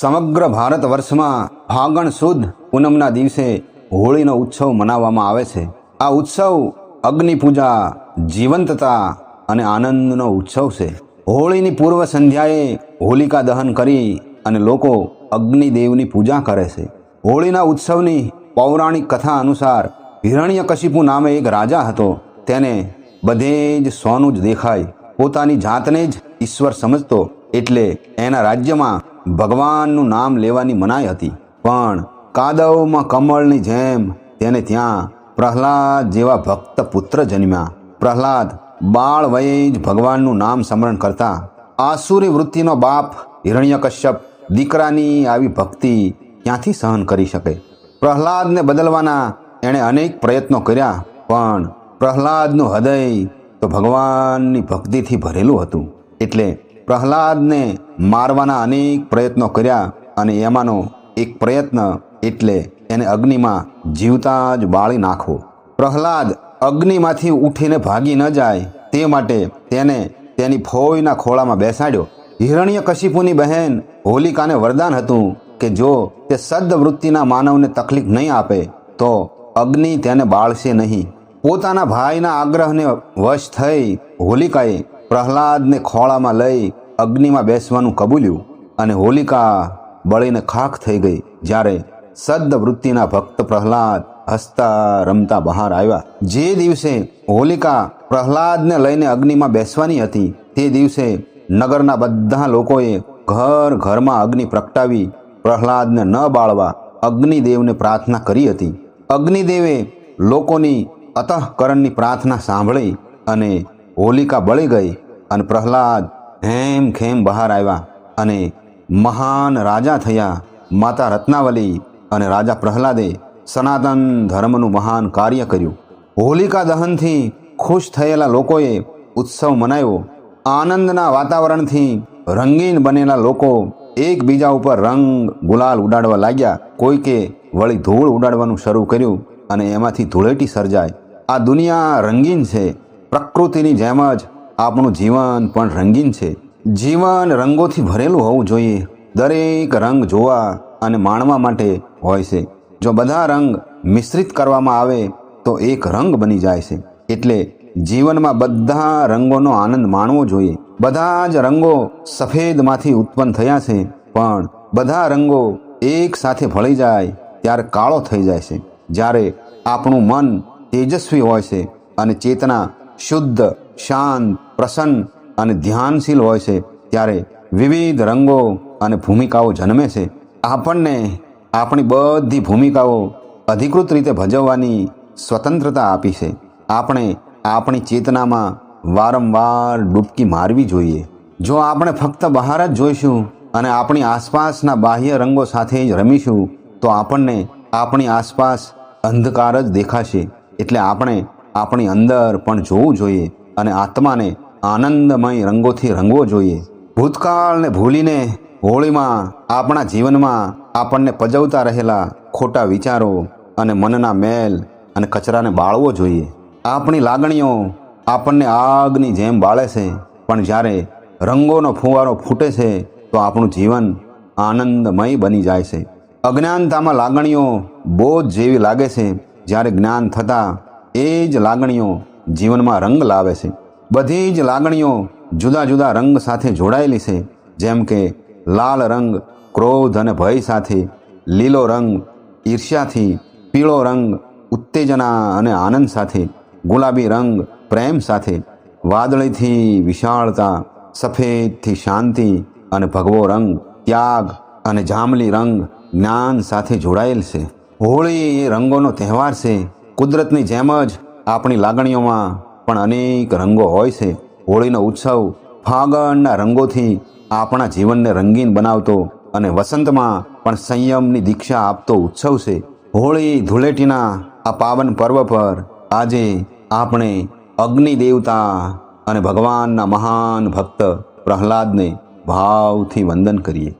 સમગ્ર ભારત વર્ષમાં ફાગણ સુદ પૂનમના દિવસે હોળીનો ઉત્સવ મનાવવામાં આવે છે. આ ઉત્સવ અગ્નિ પૂજા, જીવંતતા અને આનંદનો ઉત્સવ છે. હોળીની પૂર્વ સંધ્યાએ હોલિકા દહન કરી અને લોકો અગ્નિદેવની પૂજા કરે છે. હોળીના ઉત્સવની પૌરાણિક કથા અનુસાર હિરણ્યકશિપુ નામે એક રાજા હતો. તેને બધે જ સોનું જ દેખાય. પોતાની જાતને જ ઈશ્વર સમજતો એટલે એના રાજ્યમાં ભગવાનનું નામ લેવાની મનાઈ હતી. પણ કાદવમાં કમળની જેમ તેને ત્યાં પ્રહલાદ જેવા ભક્ત પુત્ર જન્મ્યા. પ્રહલાદ બાળ વયે જ ભગવાનનું નામ સ્મરણ કરતા આસુરી વૃત્તિનો બાપ હિરણ્યકશ્યપ દીકરાની આવી ભક્તિ ક્યાંથી સહન કરી શકે? પ્રહલાદને બદલવાના એણે અનેક પ્રયત્નો કર્યા, પણ પ્રહલાદનું હૃદય તો ભગવાનની ભક્તિથી ભરેલું હતું. એટલે પ્રહલાદને મારવાના અનેક પ્રયત્નો કર્યા અને એમાંનો એક પ્રયત્ન એટલે એને અગ્નિમાં જીવતા જ બાળી નાખવો. પ્રહલાદ અગ્નિમાંથી ઉઠીને ભાગી ન જાય તે માટે તેને તેની ફોઈના ખોળામાં બેસાડ્યો. હિરણ્ય કશિપુની બહેન હોલિકાને વરદાન હતું કે જો તે સદ્દ વૃત્તિના માનવને તકલીફ નહીં આપે, તો અગ્નિ તેને બાળશે નહીં. પોતાના ભાઈના આગ્રહને વશ થઈ હોલિકાએ પ્રહલાદને ખોળામાં લઈ અગ્નિમાં બેસવાનું કબૂલ્યું અને હોલિકા બળીને ખાખ થઈ ગઈ જ્યારે સદ્દ વૃત્તિના ભક્ત પ્રહલાદ હસતા રમતા બહાર આવ્યા. જે દિવસે હોલિકા પ્રહલાદને લઈને અગ્નિમાં બેસવાની હતી, તે દિવસે નગરના બધા લોકોએ ઘર ઘરમાં અગ્નિ પ્રગટાવી પ્રહલાદને ન બાળવા અગ્નિદેવને પ્રાર્થના કરી હતી. અગ્નિદેવે લોકોની અતઃકરણની પ્રાર્થના સાંભળી અને હોલિકા બળી ગઈ અને પ્રહલાદ હેમ ખેમ બહાર આવ્યા અને મહાન રાજા થયા, માતા રત્નાવલી અને રાજા પ્રહલાદે સનાતન ધર્મનું મહાન કાર્ય કર્યું. હોલિકા દહનથી ખુશ થયેલા લોકોએ ઉત્સવ મનાવ્યો. આનંદના વાતાવરણથી રંગીન બનેલા લોકો એકબીજા ઉપર રંગ ગુલાલ ઉડાડવા લાગ્યા. કોઈકે વળી ધૂળ ઉડાડવાનું શરૂ કર્યું અને એમાંથી ધૂળેટી સર્જાય. આ દુનિયા રંગીન છે. પ્રકૃતિની જેમ જ આપણું જીવન પણ રંગીન છે. જીવન રંગોથી ભરેલું હોવું જોઈએ. દરેક રંગ જોવા અને માણવા માટે હોય છે. જો બધા રંગ મિશ્રિત કરવામાં આવે, તો એક રંગ બની જાય છે. એટલે જીવનમાં બધા રંગોનો આનંદ માણવો જોઈએ. બધા જ રંગો સફેદમાંથી ઉત્પન્ન થયા છે, પણ બધા રંગો એક સાથે ભળી જાય ત્યારે કાળો થઈ જાય છે. જ્યારે આપણું મન તેજસ્વી હોય છે અને ચેતના શુદ્ધ, શાંત, પ્રસન્ન અને ધ્યાનશીલ હોય છે, ત્યારે વિવિધ રંગો અને ભૂમિકાઓ જન્મે છે. આપણને આપણી બધી ભૂમિકાઓ અધિકૃત રીતે ભજવવાની સ્વતંત્રતા આપી છે. આપણે આપણી ચેતનામાં વારંવાર ડૂબકી મારવી જોઈએ. જો આપણે ફક્ત બહાર જ જોઈશું અને આપણી આસપાસના બાહ્ય રંગો સાથે જ રમીશું, તો આપણને આપણી આસપાસ અંધકાર જ દેખાશે. એટલે આપણે આપણી અંદર પણ જોવું જોઈએ અને આત્માને આનંદમય રંગોથી રંગવો જોઈએ. ભૂતકાળને ભૂલીને હોળીમાં આપણા જીવનમાં આપણને પજવતા રહેલા ખોટા વિચારો અને મનના મેલ અને કચરાને બાળવો જોઈએ. આપણી લાગણીઓ આપણને આગની જેમ બાળે છે, પણ જ્યારે રંગોનો ફુવારો ફૂટે છે, તો આપણું જીવન આનંદમય બની જાય છે. અજ્ઞાનતામાં લાગણીઓ બોધ જેવી લાગે છે, જ્યારે જ્ઞાન થતાં એ જ લાગણીઓ જીવનમાં રંગ લાવે છે. બધી જ લાગણીઓ જુદા જુદા રંગ સાથે જોડાયેલી છે. જેમ કે લાલ રંગ ક્રોધ અને ભય સાથે, લીલો રંગ ઈર્ષ્યાથી, પીળો રંગ ઉત્તેજના અને આનંદ સાથે, ગુલાબી રંગ પ્રેમ સાથે, વાદળીથી વિશાળતા, સફેદથી શાંતિ અને ભગવો રંગ, ત્યાગ અને જાંબલી રંગ જ્ઞાન સાથે જોડાયેલ છે. હોળી એ રંગોનો તહેવાર છે. કુદરતની જેમ જ આપણી લાગણીઓમાં પણ અનેક રંગો હોય છે. હોળીનો ઉત્સવ ફાગણના રંગોથી આપણા જીવનને રંગીન બનાવતો અને વસંતમાં પણ સંયમની દીક્ષા આપતો ઉત્સવ છે. હોળી ધૂળેટીના આ પાવન પર્વ પર આજે આપણે અગ્નિ દેવતા અને ભગવાનના મહાન ભક્ત પ્રહલાદને ભાવથી વંદન કરીએ.